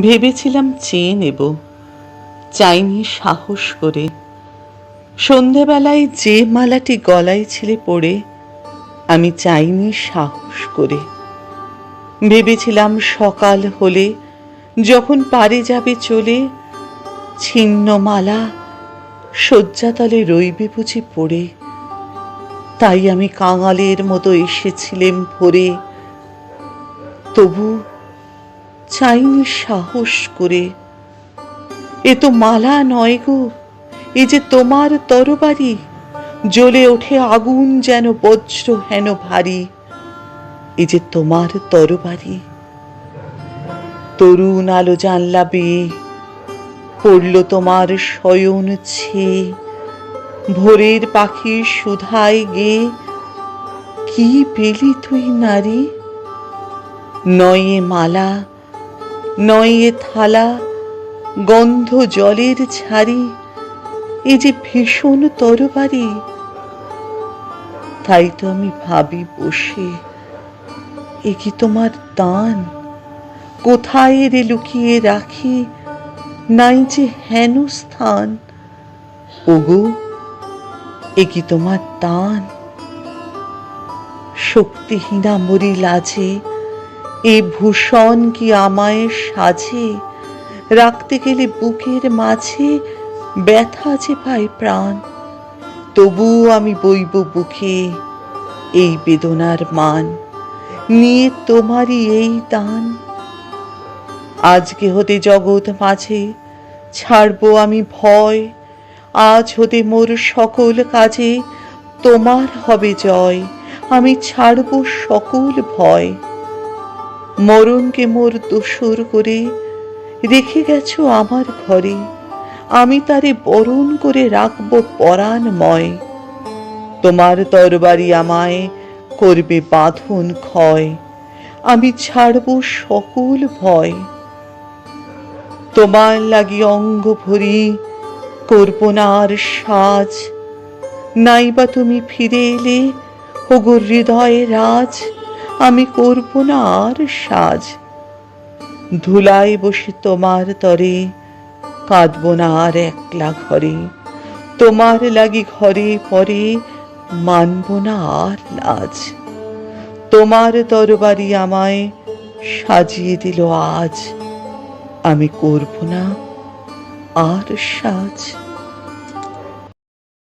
ভেবেছিলাম চেয়ে নেব। চাইনি সাহস করে। সন্ধেবেলায় যে মালাটি গলায় ছিলে পড়ে, আমি চাইনি সাহস করে। ভেবেছিলাম সকাল হলে যখন পারে যাবে চলে, ছিন্ন মালা শয্যাতলে রইবে বুঝি পড়ে। তাই আমি কাঙালের মতো এসেছিলেম ভোরে। তবু চাইনি সাহস করে। এ তো মালা নয় গো, এ যে তোমার তরবারি, জ্বলে ওঠে আগুন যেন বজ্র হেন ভারী। এ যে তোমার তরবারি, তরুণ আলো জানলা বেয়ে পড়ল তোমার শয়ন ছে। ভোরের পাখির সুধায় গে, কি পেলি তুই নারী? নয়ে মালা নয়ে থালা, গন্ধ জলের ছাড়ি, এ যে ভীষণ তরবারি, তাই তো আমি ভাবি বসে, এ কি তোমার দান? কোথায় রে লুকিয়ে রাখি? নাই যে হেন স্থান। ওগো, এ কি তোমার দান? শক্তিহীনা মরি লাজে এ ভূষণ কি আমায় সাজে? রাখতে গেলে বুকের মাঝে ব্যথা যে পাই প্রাণ। তবু আমি বইব বুকে এই বেদনার মান। নিয়ে তোমারই এই দান। আজকে হতে জগৎ মাঝে ছাড়বো আমি ভয়। আজ হতে মোর সকল কাজে তোমার হবে জয়। আমি ছাড়বো সকল ভয়। মরণকে মোর দোসর করে রেখে গেছো আমার ঘরে। আমি তারে বরণ করে রাখব পরাণময়। তোমার তরবারি আমায় করবে বাঁধন ক্ষয়। আমি ছাড়বো সকল ভয়। তোমার লাগি অঙ্গ ভরি করব না আর সাজ। নাইবা তুমি ফিরে এলে ওগো হৃদয়ে রাজ। আমি করব না আর সাজ। ধুলায় বসে তোমার তরে, কাঁদব না আর একলা ঘরে। তোমার লাগি ঘরে পরে, মানব না আর লাজ। তোমার তরবারি আমায় সাজিয়ে দিল আজ। আমি করব না আর সাজ।